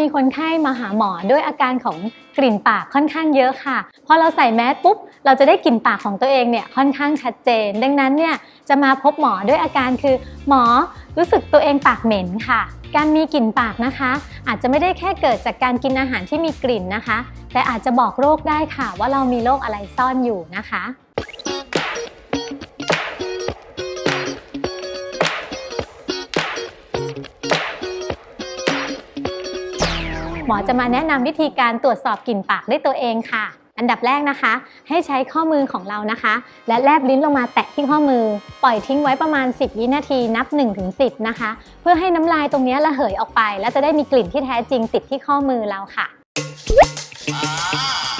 มีคนไข้มาหาหมอด้วยอาการของกลิ่นปากค่อนข้างเยอะค่ะ พอเราใส่แมสปุ๊บ เราจะได้กลิ่นปากของตัวเองเนี่ยค่อนข้างชัดเจน ดังนั้นเนี่ยจะมาพบหมอด้วยอาการคือ หมอรู้สึกตัวเองปากเหม็นค่ะ การมีกลิ่นปากนะคะ อาจจะไม่ได้แค่เกิดจากการกินอาหารที่มีกลิ่นนะคะ แต่อาจจะบอกโรคได้ค่ะว่าเรามีโรคอะไรซ่อนอยู่นะคะ มอจะมาแนะนำวิธีการตรวจสอบกลิ่นปากด้วยตัวเองค่ะ อันดับแรกนะคะ ให้ใช้ข้อมือของเรานะคะ และแลบลิ้นลงมาแตะที่ข้อมือ ปล่อยทิ้งไว้ประมาณ 10 วินาทีนับ 1-10 นะคะ เพื่อให้น้ำลายตรงนี้ระเหยออกไป แล้วจะได้มีกลิ่นที่แท้จริงติดที่ข้อมือเราค่ะ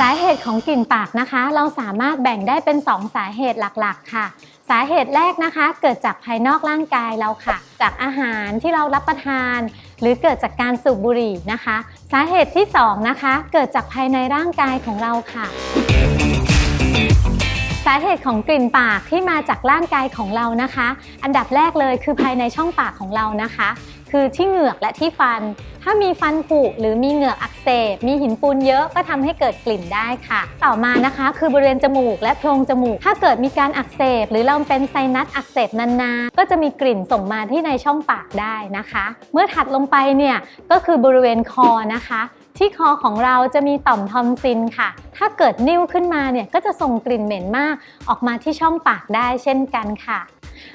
สาเหตุของกลิ่นปากนะคะ เราสามารถแบ่งได้เป็น 2 สาเหตุหลักๆ ค่ะ สาเหตุแรกนะคะ เกิดจากภายนอกร่างกายเราค่ะ จากอาหารที่เรารับประทาน หรือเกิดจากการสูบบุหรี่นะคะ สาเหตุที่ 2 นะคะ เกิดจากภายในร่างกายของเราค่ะ สาเหตุของกลิ่นปากที่มาจากร่างกายของเรานะคะ อันดับแรกเลยคือภายในช่องปากของเรานะคะ คือที่เหงือกและที่ฟัน ถ้ามีฟันผุหรือมีเหงือกอักเสบ มีหินปูนเยอะก็ทำให้เกิดกลิ่นได้ค่ะ ต่อมานะคะ คือบริเวณจมูกและโพรงจมูก ถ้าเกิดมีการอักเสบ หรือเราเป็นไซนัสอักเสบนานๆก็จะมีกลิ่นส่งมาที่ในช่องปากได้นะคะ เมื่อถัดลงไปเนี่ยก็คือบริเวณคอนะคะที่คอของเราจะมีต่อมทอมซินค่ะ ถ้าเกิดนิ่วขึ้นมาเนี่ยก็จะส่งกลิ่นเหม็นมาก ออกมาที่ช่องปากได้เช่นกันค่ะ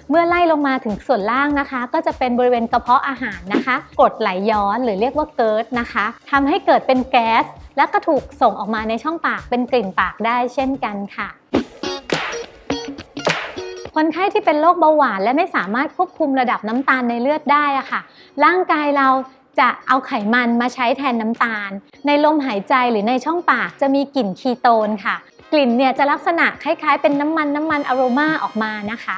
เมื่อไล่ลงมาถึงส่วนล่างนะคะ ก็จะเป็นบริเวณกระเพาะอาหารนะคะกดไหลย้อนหรือเรียกว่าเกิร์ดนะคะทำให้เกิดเป็นแก๊ส และก็ถูกส่งออกมาในช่องปากเป็นกลิ่นปากได้เช่นกันค่ะคนไข้ที่เป็นโรคเบาหวานและไม่สามารถควบคุมระดับน้ำตาลในเลือดได้อะค่ะ ร่างกายเราจะเอาไขมันมาใช้แทนน้ำตาล ในลมหายใจหรือในช่องปากจะมีกลิ่นคีโตนค่ะ กลิ่นเนี่ยจะลักษณะคล้ายๆ เป็นน้ำมันน้ำมันอโรมาออกมานะคะ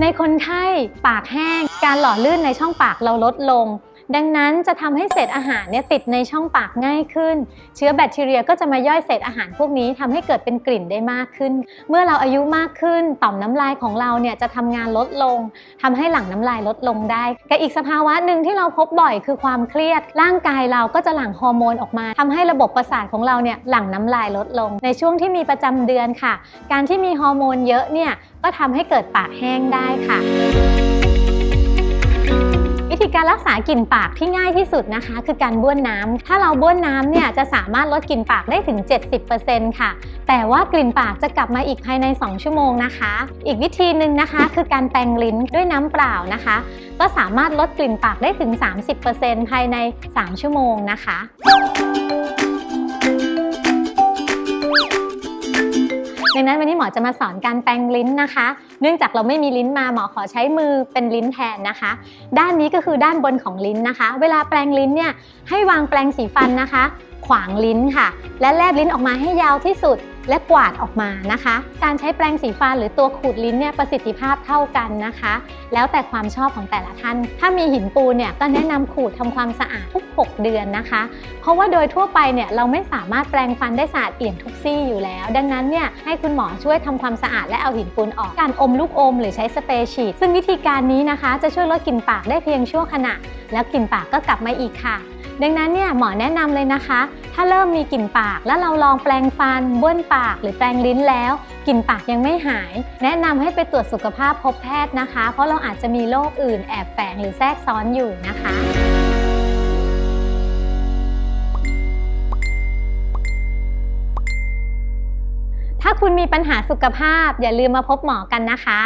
ในคนไข้ปากแห้ง การหล่อลื่นในช่องปากเราลดลง ดังนั้นจะทำให้เศษอาหารเนี่ยติดในช่องปากง่ายขึ้น เชื้อแบคทีเรียก็จะมาย่อยเศษอาหารพวกนี้ทำให้เกิดเป็นกลิ่นได้มากขึ้น เมื่อเราอายุมากขึ้นต่อมน้ำลายของเราเนี่ยจะทำงานลดลงทำให้หลั่งน้ำลายลดลงได้กับอีกสภาวะหนึ่งที่เราพบบ่อยคือความเครียด ร่างกายเราก็จะหลั่งฮอร์โมนออกมาทำให้ระบบประสาทของเราเนี่ยหลั่งน้ำลายลดลง ในช่วงที่มีประจำเดือนค่ะ การที่มีฮอร์โมนเยอะเนี่ยก็ทำให้เกิดปากแห้งได้ค่ะ วิธีการรักษากลิ่นปากที่ง่ายที่สุดนะคะ คือการบ้วนน้ำถ้าเราบ้วนน้ำเนี่ยจะสามารถลดกลิ่นปากได้ถึง 70%ค่ะ แต่ว่ากลิ่นปากจะกลับมาอีกภายใน 2 ชั่วโมงนะคะ อีกวิธีหนึ่งนะคะ คือการแปรงลิ้นด้วยน้ำเปล่านะคะ ก็สามารถลดกลิ่นปากได้ถึง 30%ภายใน 3 ชั่วโมงนะคะ ดังนั้นวันนี้หมอจะมาสอนการแปรงลิ้นนะคะ เนื่องจากเราไม่มีลิ้นมาหมอขอใช้มือเป็นลิ้นแทนนะคะ ด้านนี้ก็คือด้านบนของลิ้นนะคะ เวลาแปรงลิ้นเนี่ยให้วางแปรงสีฟันนะคะ ขวางลิ้นค่ะ และแลบลิ้นออกมาให้ยาวที่สุด และกวาดออกมานะคะ การใช้แปรงสีฟันหรือตัวขูดลิ้นเนี่ยประสิทธิภาพเท่ากันนะคะ แล้วแต่ความชอบของแต่ละท่าน ถ้ามีหินปูนเนี่ยก็แนะนำขูดทำความสะอาดทุก 6 เดือนนะคะ เพราะว่าโดยทั่วไปเนี่ยเราไม่สามารถแปรงฟันได้สะอาดเอี่ยมทุกซี่อยู่แล้ว ดังนั้นเนี่ยให้คุณหมอช่วยทำความสะอาดและเอาหินปูนออก การอมลูกอม หรือใช้สเปรย์ฉีดซึ่งวิธีการนี้นะคะ จะช่วยลดกลิ่นปากได้เพียงชั่วขณะ แล้วกลิ่นปากก็กลับมาอีกค่ะ ดังนั้นเนี่ยหมอแนะนำเลยนะคะ ถ้าเริ่มมีกลิ่นปากแล้วเราลองแปรงฟันบ้วนปากหรือแปรงลิ้นแล้วกลิ่นปากยังไม่หาย แนะนำให้ไปตรวจสุขภาพพบแพทย์นะคะ เพราะเราอาจจะมีโรคอื่นแอบแฝงหรือแทรกซ้อนอยู่นะคะถ้าคุณมีปัญหาสุขภาพอย่าลืมมาพบหมอกันนะคะ